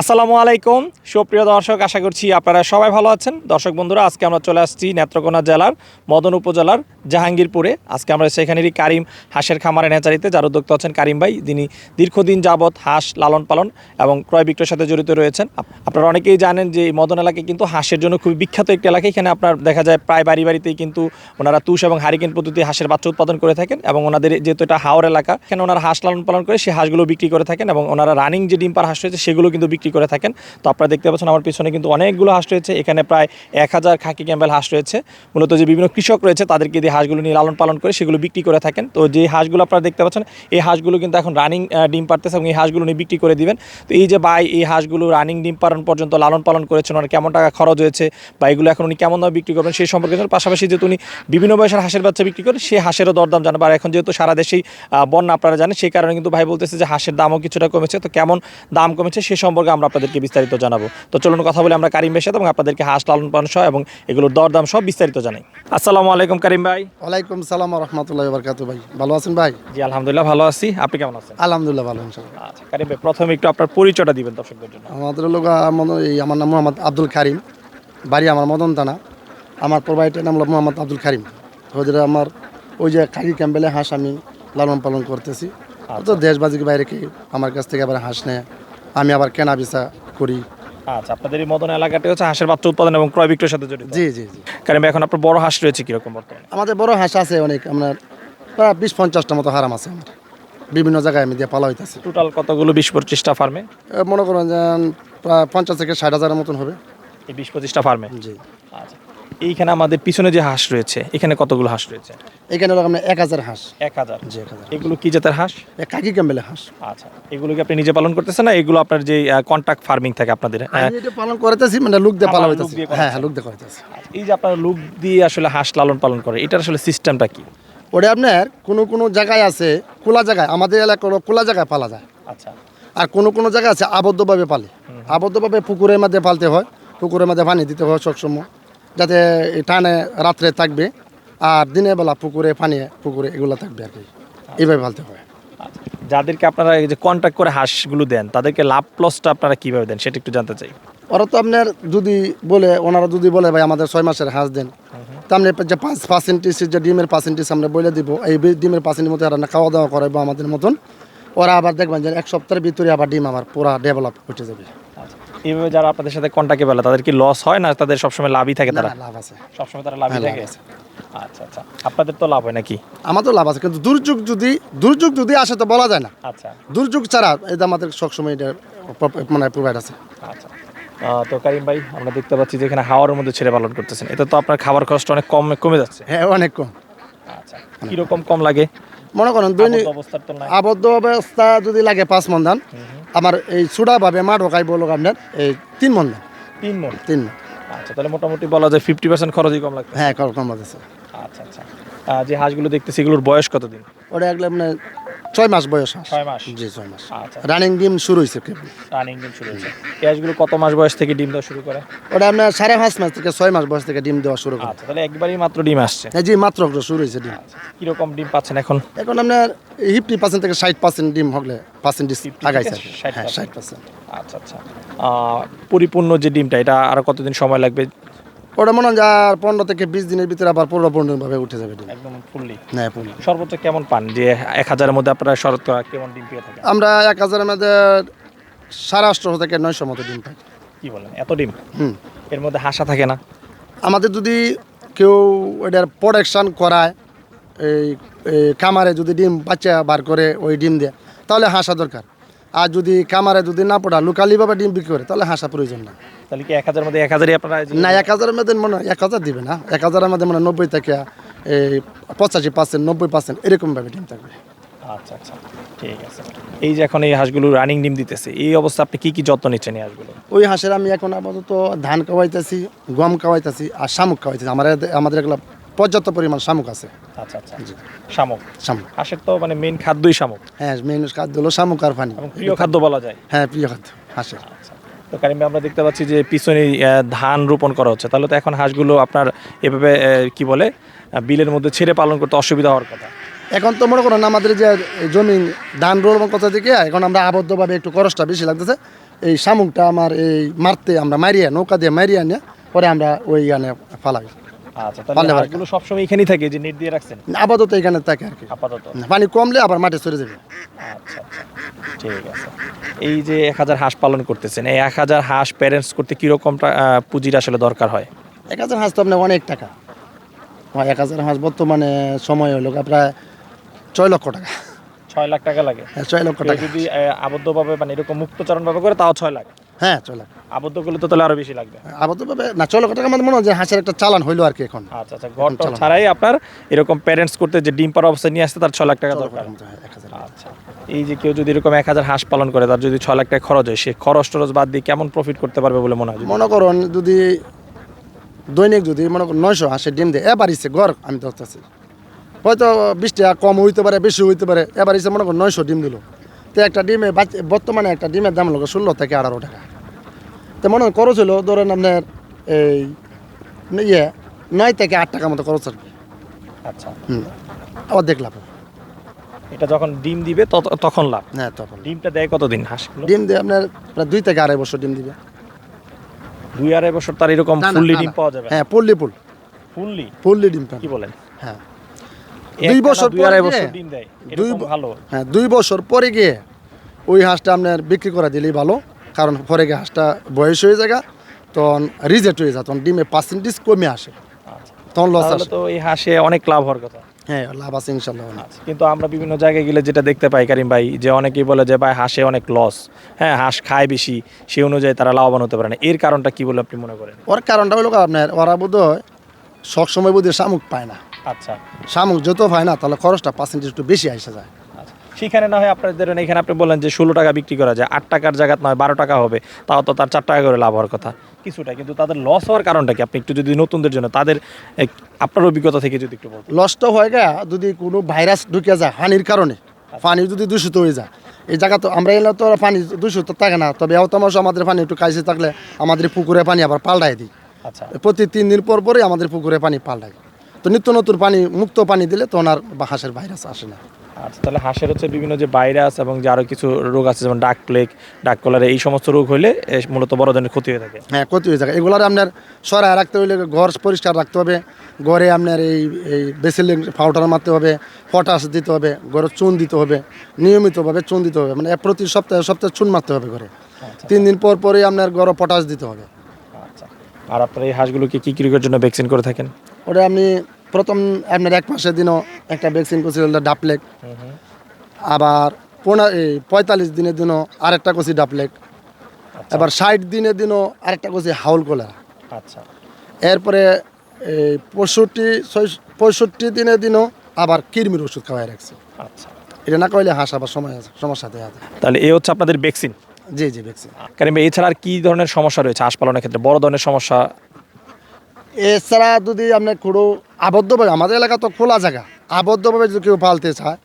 আসসালামু আলাইকুম। সুপ্রিয় দর্শক, আশা করছি আপনারা সবাই ভালো আছেন। দর্শক বন্ধুরা, আজকে আমরা চলে আসছি নেত্রকোনা জেলার মদন উপজেলার জাহাঙ্গীরপুরে। আজকে আমরা সেখানেরই কারিম হাঁসের খামারে নেচারিতে যার উদ্যোক্তা হচ্ছেন কারিম ভাই। যিনি দীর্ঘদিন যাবৎ হাঁস লালন পালন এবং ক্রয় বিক্রয়ের সাথে জড়িত রয়েছেন। আপনারা অনেকেই জানেন যে মদন এলাকায় কিন্তু হাঁসের জন্য খুবই বিখ্যাত একটি এলাকা। এখানে আপনার দেখা যায় প্রায় বাড়ি বাড়িতেই কিন্তু ওনারা তুষ এবং হারিকেন পদ্ধতি হাঁসের বাচ্চা উৎপাদন করে থাকেন এবং ওনাদের যেহেতু এটা হাওর এলাকা, এখানে ওনারা হাঁস লালন পালন করে সেই হাঁসগুলো বিক্রি করে থাকেন এবং ওনারা রানিং যে ডিম পার হাঁস রয়েছে সেগুলো কিন্তু বিক্রি করে থাকেন। তো আপনারা দেখতে পাচ্ছেন আমার পিছনে কিন্তু অনেকগুলো হাঁস রয়েছে। এখানে প্রায় এক হাজার খাকি ক্যাম্বেল হাঁস রয়েছে। মূলত যে বিভিন্ন কৃষক রয়েছে, তাদেরকে দিয়ে হাঁসগুলো নিয়ে লালন পালন করে সেগুলো বিক্রি করে থাকেন। তো যে হাঁসগুলো আপনারা দেখতে পাচ্ছেন, এই হাঁসগুলো কিন্তু এখন রানিং ডিম পারতেছে এবং এই হাঁসগুলো নিয়ে বিক্রি করে দিবেন। তো এই যে ভাই, এই হাঁসগুলো রানিং ডিম পালন পর্যন্ত লালন পালন করেছেন, ওনার কেমন টাকা খরচ হয়েছে বা এগুলো এখন উনি কেমন দামে বিক্রি করবেন সেই সম্পর্কে পাশাপাশি যেহেতু উনি বিভিন্ন বয়সের হাঁসের বাচ্চা বিক্রি করেন সেই হাঁসেরও দরদাম জানাব আর এখন যেহেতু সারা দেশেই বন্যা, আপনারা জানেন, সেই কারণে কিন্তু ভাই বলতেছে যে হাঁসের দামও কিছুটা কমেছে। তো কেমন দাম কমেছে সে সম্পর্কে আমরা আপনাদেরকে বিস্তারিত জানাব। তো চলুন কথা বলে আমরা কারিম ভাইয়ের সাথে এবং আপনাদেরকে হাঁস লালন পালন সহ এবং এগুলোর দরদাম সব বিস্তারিত জানাই। আসসালামু আলাইকুম কারিম ভাই। ওয়ালাইকুম সালাম রহমতুল্লাহ বরকাত ভাই। ভালো আছেন ভাই? জি আলহামদুলিল্লাহ ভালো আছি। আপনি কেমন আছেন? আলহামদুলিল্লাহ ভালো আচ্ছা কারিম ভাই প্রথমে একটু আপনার পরিচয়টা দিবেন দর্শকদের জন্য। আমাদের লোক আমার- এই আমার নাম মোহাম্মদ আব্দুল কারিম। বাড়ি আমার মদন থানা আমার প্রোভাইডের নাম হলো মোহাম্মদ আব্দুল কারিম। ওদের আমার ওই যে খাকি ক্যাম্বেলে হাঁস আমি লালন পালন করতেছি। তো দেশবাজিকে বাইরে কি আমার কাছ থেকে আবার হাঁস নেয়। আমি আবার কেনা বেচা করি। আচ্ছা আপনাদের এই মদন এলাকাটি হচ্ছে হাঁসের বাচ্চা উৎপাদন এবং ক্রয় বিক্রয়ের সাথে জড়িত। জি জি জি। ভাই এখন আপনার বড় হাঁস রয়েছে কীরকম বর্তমানে? আমাদের বড় হাঁস আছে অনেক আপনার প্রায় বিশ পঞ্চাশটা মতো হারাম আছে আমার। বিভিন্ন জায়গায় আমি দিয়ে পালা হইতেছি টোটাল কতগুলো বিশ পঁচিশটা ফার্মে মনে করেন যে প্রায় পঞ্চাশ থেকে ষাট হাজারের মতন হবে। এই বিশ পঁচিশটা ফার্মে জি। আচ্ছা। এইখানে আমাদের পিছনে যে হাঁস রয়েছে এখানে কতগুলো হাঁস রয়েছে? এখানে আপনার এক হাজার হাঁস। এক হাজার। জি এক হাজার। এগুলো কি জাতের হাঁস? কাকি ক্যাম্বেলে হাঁস। আচ্ছা এগুলো কি আপনি নিজে পালন করতেছেন না? এগুলো আপনার যে কন্ট্রাক্ট ফার্মিং থাকে আপনাদের হ্যাঁ। এটা পালন করতেছি মানে লুক দিয়ে পালা আমার লোক হইতেছি দিয়ে হ্যাঁ হ্যাঁ লুক দিয়ে করতেছি এই যে আপনার লুক দিয়ে আসলে হাঁস লালন পালন করে এটার আসলে সিস্টেমটা কি? ওটা আপনার কোনো কোনো জায়গায় আছে খোলা জায়গায় আমাদের এলাকার খোলা জায়গায় পালা যায়। আচ্ছা। আর কোনো কোনো জায়গায় আছে আবদ্ধভাবে পালে। আবদ্ধভাবে পুকুরের মধ্যে পালতে হয় পুকুরের মধ্যে পানি দিতে হয় সবসময়। যাতে টানে রাত্রে থাকবে আর দিনের বেলা পুকুরে পানি পুকুরে এগুলো থাকবে আর কি। এইভাবে হয়। আচ্ছা যাদেরকে আপনারা এই যে কন্ট্যাক্ট করে হাঁসগুলো দেন তাদেরকে লাভ প্লসটা আপনারা কীভাবে দেন সেটা একটু জানতে চাই। ওরা তো আপনার যদি বলে ওনারা যদি বলে ভাই আমাদের ছয় মাসের হাঁস দেন। তা আপনি যে পাঁচ পার্সেন্টেজ যে ডিমের পার্সেন্টেজ আমরা বলে দিব এই ডিমের পার্সেন্টের মতো এরা খাওয়া দাওয়া করাবো আমাদের মতন ওরা আবার দেখবেন যে এক সপ্তাহের ভিতরে আবার ডিম আবার পুরা ডেভেলপ হতে যাবে। আচ্ছা। এইভাবে যারা আপনাদের সাথে কন্ট্যাক্টে পেলে তাদের কি লস হয় না তাদের সবসময় লাভই থাকে তারা? লাভ আছে। সবসময় তারা লাভই হ্যাঁ, থাকে? আচ্ছা আচ্ছা। আপনাদের তো লাভ হয় নাকি? আমাদের লাভ আছে কিন্তু দুর্যোগ যদি দুর্যোগ যদি আসে তো বলা যায় না। আচ্ছা। দুর্যোগ ছাড়া এটা আমাদের সবসময় এটা মানে প্রোভাইড আছে। আচ্ছা। তো কারিম ভাই আমরা দেখতে পাচ্ছি যে এখানে হাওয়ার মধ্যে ছেড়ে পালন করতেছেন। এটা তো আপনার খাবার খরচটা অনেক কম কমে যাচ্ছে। হ্যাঁ অনেক কম। আচ্ছা। কীরকম কম লাগে? মনে করেন দৈনিক আবদ্ধ অবস্থা যদি লাগে পাঁচ মন ধান আমার এই চূড়াভাবে মা ঢোকাই বলো আপনার এই তিন মন ধান। তিন মন? তিন মন। আচ্ছা তাহলে মোটামুটি বলা যায় ফিফটি পার্সেন্ট খরচই কম লাগবে হ্যাঁ কম লাগছে আচ্ছা আচ্ছা। যে হাঁসগুলো দেখতেছি এগুলোর বয়স কতদিন? ওটা একলে মানে ছয় মাস বয়স ছয় মাস? জি ছয় মাস। আচ্ছা। রানিং ডিম শুরু হয়েছে। রানিং ডিম শুরু হয়েছে। হাঁসগুলো কত মাস বয়স থেকে ডিম দেওয়া শুরু করে? ওটা আপনার সাড়ে পাঁচ মাস থেকে ছয় মাস বয়স থেকে ডিম দেওয়া শুরু করে। আচ্ছা তাহলে একবারই মাত্র ডিম আসছে। হ্যাঁ জি মাত্র শুরু হয়েছে ডিম। আচ্ছা কীরকম ডিম পাচ্ছেন এখন? এখন আপনার ফিফটি পার্সেন্ট থেকে ষাট পার্সেন্ট ডিম হলে পার্সেন্টেজ 50 আগাইছে থেকে আর কি। 60% হ্যাঁ ষাট পার্সেন্ট আচ্ছা আচ্ছা। পরিপূর্ণ যে ডিমটা এটা আরও কতদিন সময় লাগবে? ওটা মনে হয় আর পনেরো থেকে বিশ দিনের ভিতরে আবার পুরোপূর্ণভাবে উঠে যাবে ডিম। একদম ফুললি। হ্যাঁ পুরো সর্বোচ্চ কেমন পান? যে এক হাজারের মধ্যে আপনারা শরৎ কেমন ডিম পেয়ে থাকেন? আমরা এক হাজারের মধ্যে সাড়ে আটশো থেকে নয়শো মতো ডিম পাই। কি বলেন? এত ডিম? হুম। এর মধ্যে হাসা থাকে না? আমাদের যদি কেউ এটার প্রোডাকশান করায় এই এই কামারে যদি ডিম বাচ্চা বার করে ওই ডিম দেয় তাহলে হাসা দরকার। আর যদি কামারে যদি না পড়া লোকালিভাবে ডিম বিক্রি করে তাহলে হাসা প্রয়োজন না। তাহলে কি এক হাজার মধ্যে এক হাজারই আপনারা না এক হাজারের মধ্যে মনে হয় এক হাজার দিবে না। এক হাজারের মধ্যে মানে নব্বই থেকে এই পঁচাশি পার্সেন্ট নব্বই পার্সেন্ট এরকমভাবে ডিম থাকবে। আচ্ছা আচ্ছা ঠিক আছে। এই যে এখন এই হাঁসগুলো রানিং ডিম দিতেছে এই অবস্থা আপনি কি কি যত্ন নিচ্ছেন এই হাঁসগুলো? ওই হাঁসের আমি এখন আপাতত ধান খাওয়াইতেছি গম খাওয়াইতেছি আর শামুক খাওয়াইতেছি। আমার আমাদের এগুলো পর্যাপ্ত পরিমাণ শামুক আছে। আচ্ছা আচ্ছা। শামুক। শামুক। হাঁসের তো মানে মেইন খাদ্যই শামুক। হ্যাঁ মেনু খাদ্য হলো শামুক আর পানি। প্রিয় খাদ্য বলা যায়। হ্যাঁ প্রিয় খাদ্য হাঁসের। আচ্ছা। তো কারিম আমরা দেখতে পাচ্ছি যে পিছনে ধান রোপণ করা হচ্ছে। তাহলে তো এখন হাঁসগুলো আপনার এভাবে কি বলে বিলের মধ্যে ছেড়ে পালন করতে অসুবিধা হওয়ার কথা। এখন তো মনে করেন আমাদের যে জমি ধান রোপণ কথা থেকে এখন আমরা আবদ্ধভাবে একটু খরচটা বেশি লাগতেছে। এই শামুকটা আমার এই মারতে আমরা মারিয়ে নৌকা দিয়ে মারিয়ে নিয়ে পরে আমরা ওই গানে ফালাই। আচ্ছা তাহলে পারলে পারে। হাঁসগুলো সবসময় এখানেই থাকে যে নেট দিয়ে রাখছেন? আপাতত এখানে থাকে আর কি। আপাতত? পানি কমলে আবার মাঠে চলে যাবে। আচ্ছা আচ্ছা ঠিক আছে। এই যে এক হাজার হাঁস পালন করতেছেন এই এক হাজার হাঁস প্যারেন্টস করতে কীরকম পুঁজির আসলে দরকার হয়? এক হাজার হাঁস তো আপনার অনেক টাকা। হয় এক হাজার হাঁস বর্তমানে সময় হলো প্রায় ছয় লক্ষ টাকা। ছয় লাখ টাকা লাগে? হ্যাঁ ছয় লক্ষ টাকা। যদি আবদ্ধভাবে মানে এরকম করে তাও ছয় লাখ? হ্যাঁ ছয় লাখ। আবদ্ধ করলে তো তাহলে আরও বেশি লাগবে। আপাততভাবে না লক্ষ টাকা আমাদের মনে হয় যে হাঁসের একটা চালান হইল আর কি এখন। আচ্ছা আচ্ছা ঘর ছাড়াই আপনার এরকম প্যারেন্টস করতে যে ডিম পাড়া অবস্থায় নিয়ে আসতে তার ছ লাখ টাকা দরকার। আচ্ছা এই যে কেউ যদি এরকম এক হাজার হাঁস পালন করে তার যদি ছ লাখ টাকা খরচ হয় সে খরচ টরচ বাদ দিয়ে কেমন প্রফিট করতে পারবে বলে মনে হয় মনে করুন যদি দৈনিক যদি মনে করুন নয়শো হাঁসের ডিম দেয় এবার ইচ্ছে গড় আমি ধরতেছি। হয়তো বিশ টাকা কম হইতে পারে বেশি হইতে পারে এবার ইচ্ছে মনে করুন নয়শো ডিম দিল। তো একটা ডিমে বর্তমানে একটা ডিমের দাম লোক ষোলো থেকে আঠারো টাকা। তো মনে হয় খরচ হলো ধরেন আপনার এই ইয়ে নয় থেকে আট টাকার মতো খরচ আসবে আচ্ছা। হুম। আবার দেখলাম। এটা যখন ডিম দিবে তত- তখন লাভ। হ্যাঁ তখন ডিমটা দেয় কতদিন হাঁস ডিম দেয় আপনার প্রায় দুই থেকে আড়াই বছর ডিম দিবে। দুই আড়াই বছর তার এরকম ফুললি ডিম পাওয়া যাবে? হ্যাঁ পল্লি পুল ফুললি? পল্লি ডিম কি বলেন? হ্যাঁ। দুই বছর দুই আড়াই বছর ডিম দেয় দুই ভালো। হ্যাঁ দুই বছর পরে গিয়ে ওই হাঁসটা আপনার বিক্রি করে দিলেই ভালো। কারণ পরে গিয়ে হাঁসটা বয়স হয়ে যায় তখন রিজেক্ট হয়ে যায় তখন ডিমে পার্সেন্টেজ কমে আসে। তখন লস আসে। তো এই হাঁসে অনেক লাভ হওয়ার কথা। হ্যাঁ লাভ আছে ইনশাল্লাহ। আচ্ছা, কিন্তু আমরা বিভিন্ন জায়গায় গেলে যেটা দেখতে পাই কারিম ভাই যে অনেকেই বলে যে ভাই হাঁসে অনেক লস হ্যাঁ হাঁস খায় বেশি সেই অনুযায়ী তারা লাভবান হতে পারে না। এর কারণটা কি বলে আপনি মনে করেন? ওর কারণটা হলো আপনার ওরা বোধ হয় সবসময় বোধ হয় শামুক পায় না। আচ্ছা। শামুক যত পায় না তাহলে খরচটা পার্সেন্টেজ একটু বেশি আসে যায়। সেখানে না হয় আপনাদের এখানে আপনি বললেন যে ষোলো টাকা বিক্রি করা যায় আট টাকার জায়গায় নয় বারো টাকা হবে তাও তো তার চার টাকা করে লাভ হওয়ার কথা। কিছুটা কিন্তু তাদের লস হওয়ার কারণটা কি? আপনি একটু যদি নতুনদের জন্য তাদের আপনার অভিজ্ঞতা থেকে যদি একটু বলতেন। লসটা হয়ে গা যদি কোনো ভাইরাস ঢুকে যায় হানির কারণে পানি যদি দূষিত হয়ে যায়। এই জায়গা তো আমরা এলে তো পানি দূষিত থাকে না তবে এত মাস আমাদের পানি একটু কাছে থাকলে আমাদের পুকুরে পানি আবার পাল্টাই দিই। আচ্ছা। প্রতি তিন দিন পর পরে আমাদের পুকুরে পানি পাল্টাই তো নিত্য নতুন পানি মুক্ত পানি দিলে তো ওনার বা হাঁসের ভাইরাস আসে না। আচ্ছা তাহলে হাঁসের হচ্ছে বিভিন্ন যে ভাইরাস এবং যে আরও কিছু রোগ আছে যেমন ডাক প্লেগ ডাক কলারে এই সমস্ত রোগ হলে মূলত বড় ধরনের ক্ষতি হয়ে থাকে। হ্যাঁ ক্ষতি হয়ে থাকে। এগুলার আপনার সরায় রাখতে হলে ঘর পরিষ্কার রাখতে হবে ঘরে আপনার এই এই বেসিলিন পাউডার মারতে হবে পটাশ দিতে হবে ঘরে চুন দিতে হবে নিয়মিতভাবে চুন দিতে হবে মানে প্রতি সপ্তাহে সপ্তাহে চুন মারতে হবে ঘরে। আচ্ছা। তিন দিন পর পরে আপনার ঘরে পটাশ দিতে হবে। আচ্ছা। আর আপনার এই হাঁসগুলোকে কী কী রোগের জন্য ভ্যাকসিন করে থাকেন? ওটা আপনি প্রথম আপনার এক মাসের দিনও একটা ভ্যাকসিন করছিল ডাপলেক আবার পনেরো এই পঁয়তাল্লিশ দিনের দিনও আরেকটা করছি ডাপলেক এবার ষাট দিনের দিনও আরেকটা করছি হাউল কলেরা আচ্ছা। এরপরে এই পঁয়ষট্টি পঁয়ষট্টি দিনের দিনও আবার কিরমির ওষুধ খাওয়াই রাখছে। আচ্ছা। এটা না কইলে হাঁস আবার সময় আছে সমস্যা দেওয়া যায়। তাহলে এই হচ্ছে আপনাদের ভ্যাকসিন জি জি ভ্যাকসিন কারণ এছাড়া আর কী ধরনের সমস্যা রয়েছে হাঁস পালনের ক্ষেত্রে? বড় ধরনের সমস্যা? এছাড়া যদি আপনার খুঁড়ো আবদ্ধভাবে, আমাদের এলাকা তো খোলা জায়গা। আবদ্ধভাবে যদি কেউ পালতে চায়,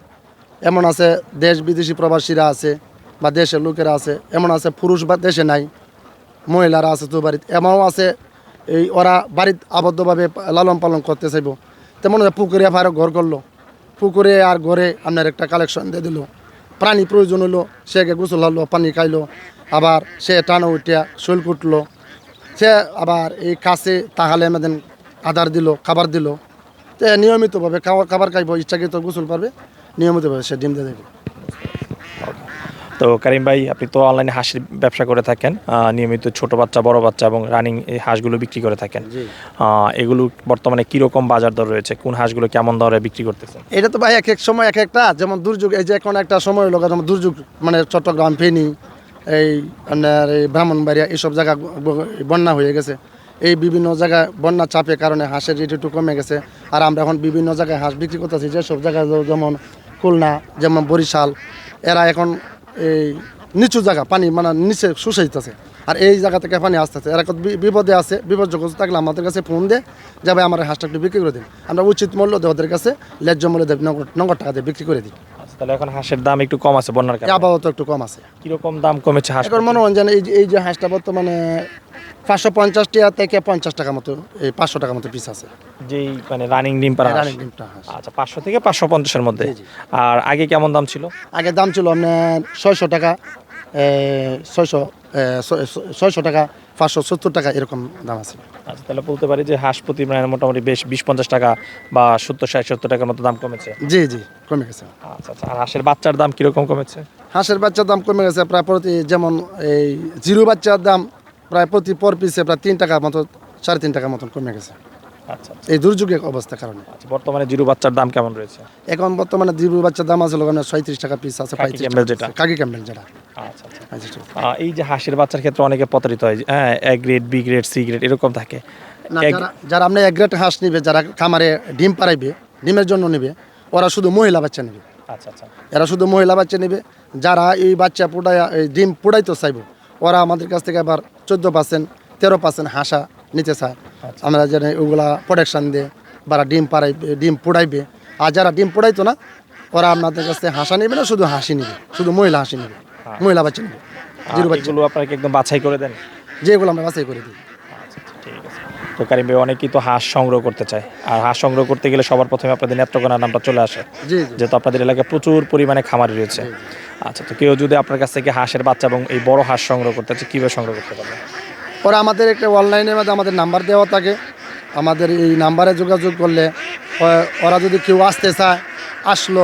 এমন আছে দেশ বিদেশি প্রবাসীরা আছে বা দেশের লোকেরা আছে, এমন আছে পুরুষ বা দেশে নাই, মহিলারা আছে তো বাড়িতে, এমনও আছে এই ওরা বাড়িতে আবদ্ধভাবে লালন পালন করতে চাইব। তেমন পুকুরে আবার ঘর করল। পুকুরে আর ঘরে আপনার একটা কালেকশন দিয়ে দিল। প্রাণী প্রয়োজন হলো, সে গোসল হলো পানি খাইলো, আবার সে টানো উঠিয়া শৈল কুটলো। সে আবার এই কাছে তাহলে আমাদের আদার দিল খাবার দিল। তো নিয়মিতভাবে খাবার খাবার খাইব ইচ্ছাকৃত গোসল পারবে নিয়মিতভাবে সে ডিম দিয়ে দেবে। তো কারিম ভাই আপনি তো অনলাইনে হাঁসের ব্যবসা করে থাকেন নিয়মিত ছোট বাচ্চা বড় বাচ্চা এবং রানিং এই হাঁসগুলো বিক্রি করে থাকেন। এগুলো বর্তমানে কীরকম বাজার দর রয়েছে? কোন হাঁসগুলো কেমন দরে বিক্রি করতেছেন? এটা তো ভাই এক এক সময় এক একটা যেমন দুর্যোগ এই যে এখন একটা সময় হলো যেমন দুর্যোগ মানে চট্টগ্রাম ফেনী এই আপনার এই ব্রাহ্মণবাড়িয়া এইসব জায়গা বন্যা হয়ে গেছে। এই বিভিন্ন জায়গায় বন্যা চাপের কারণে হাঁসের রেট একটু কমে গেছে। আর আমরা এখন বিভিন্ন জায়গায় হাঁস বিক্রি করতেছি যেসব জায়গায় যেমন খুলনা, যেমন বরিশাল, এরা এখন এই নিচু জায়গা, পানি মানে নিচে শুষাইতেছে। আর এই জায়গা থেকে পানি আসতেছে। এরা বিপদে আছে বিপদগ্রস্ত থাকলে আমাদের কাছে ফোন দে, যাবে আমার হাঁসটা একটু বিক্রি করে দিন। আমরা উচিত মূল্য দেয় ওদের কাছে ন্যায্য মূল্য দেব নগদ টাকা দিয়ে বিক্রি করে দিই। তাহলে এখন হাঁসের দাম একটু কম আছে বন্যার কারণে। আপাতত একটু কম আছে। কীরকম দাম কমেছে হাঁস এখন মনে হয় যেন এই যে এই যে হাঁসটা বর্তমানে পাঁচশো পঞ্চাশ টাকা থেকে পঞ্চাশ টাকা মতো এই পাঁচশো টাকা মতো পিস আছে। যেই মানে রানিং ডিম পাড়া রানিং ডিমটা হাঁস। আচ্ছা পাঁচশো থেকে পাঁচশো পঞ্চাশের মধ্যে। আর আগে কেমন দাম ছিল? আগে দাম ছিল আপনার ছয়শো টাকা ছয়শো ছয়শো টাকা পাঁচশো সত্তর টাকা এরকম দাম আছে। আচ্ছা তাহলে বলতে পারি যে হাঁস প্রতি মানে মোটামুটি বেশ বিশ পঞ্চাশ টাকা বা সত্তর ষাট সত্তর টাকার মতো দাম কমেছে। জি জি কমে গেছে। আচ্ছা আচ্ছা আর হাঁসের বাচ্চার দাম কীরকম কমেছে? হাঁসের বাচ্চার দাম কমে গেছে প্রায় প্রতি যেমন এই জিরো বাচ্চার দাম প্রায় প্রতি পর পিসে প্রায় তিন টাকার মতো সাড়ে তিন টাকার মতন কমে গেছে। আচ্ছা। এই দুর্যোগের অবস্থার কারণে। আচ্ছা বর্তমানে জিরো বাচ্চার দাম কেমন রয়েছে? এখন বর্তমানে জিরো বাচ্চার দাম আছে ওখানে ছয়ত্রিশ টাকা পিস আছে 35 ক্যাম্বেল যেটা? কাকি ক্যাম্বেল যেটা। আচ্ছা আচ্ছা। 35 টাকা। আহ, এই যে হাঁসের বাচ্চার ক্ষেত্রে অনেকে প্রতারিত হয় হ্যাঁ A grade B grade C grade এরকম থাকে। যারা যারা আপনি এক গ্রেড হাঁস নিবে যারা খামারে ডিম পাড়াইবে ডিমের জন্য নেবে ওরা শুধু মহিলা বাচ্চা নেবে। আচ্ছা আচ্ছা। এরা শুধু মহিলা বাচ্চা নেবে যারা এই বাচ্চা পুডাই এই ডিম পুড়াইতে চাইব ওরা আমাদের কাছ থেকে আবার চোদ্দ পার্সেন্ট তেরো পার্সেন্ট হাঁসা নিতে চায় আমরা যেন ওগুলা প্রোটেকশন দিয়ে বা ডিম পাড়াইবে ডিম পুড়াইবে। আর যারা ডিম পুড়াইতো না ওরা আপনাদের কাছ হাঁসা নেবে না শুধু হাসি নেবে। শুধু মহিলা হাসি নেবে। মহিলা বাচ্চা নেবে। জিরো আর বাচ্চা আপনাকে একদম বাছাই করে দেন? যেগুলো আমরা বাছাই করে দিই। আচ্ছা আচ্ছা, তো কারিম ভাই অনেকেই তো হাঁস সংগ্রহ করতে চায়। আর হাঁস সংগ্রহ করতে গেলে সবার প্রথমে আপনাদের নেত্রকোনার নামটা চলে আসে। যেহেতু আপনাদের এলাকায় প্রচুর পরিমাণে খামারি রয়েছে। আচ্ছা তো কেউ যদি আপনার কাছ থেকে হাঁসের বাচ্চা এবং এই বড় হাঁস সংগ্রহ করতে চায় কীভাবে সংগ্রহ করতে পারবে? ওরা আমাদের একটা অনলাইনের মধ্যে আমাদের নাম্বার দেওয়া থাকে। আমাদের এই নাম্বারে যোগাযোগ করলে ওরা যদি কেউ আসতে চায় আসলো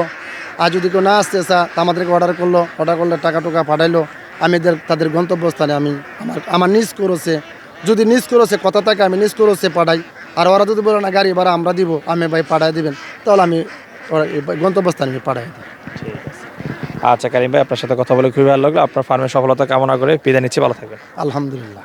আর যদি কেউ না আসতে চায় তা আমাদেরকে অর্ডার করল অর্ডার করলে টাকা টুকা পাঠাইলো। আমি তাদের গন্তব্যস্থানে আমি আমার আমার নিজ করছে যদি নিজ করছে কথা থাকে আমি নিজ করছে পাঠাই। আর ওরা যদি বলে না গাড়ি ভাড়া আমরা দিব আমি ভাই পাঠাই দিবেন তাহলে আমি ওরা গন্তব্যস্থানে আমি পাঠাই দিই। ঠিক আছে আচ্ছা কারিম ভাই আপনার সাথে কথা বলে খুবই ভালো লাগল। আপনার ফার্মের সফলতা কামনা করে বিদায় নিচ্ছি। ভালো থাকবেন। আলহামদুলিল্লাহ।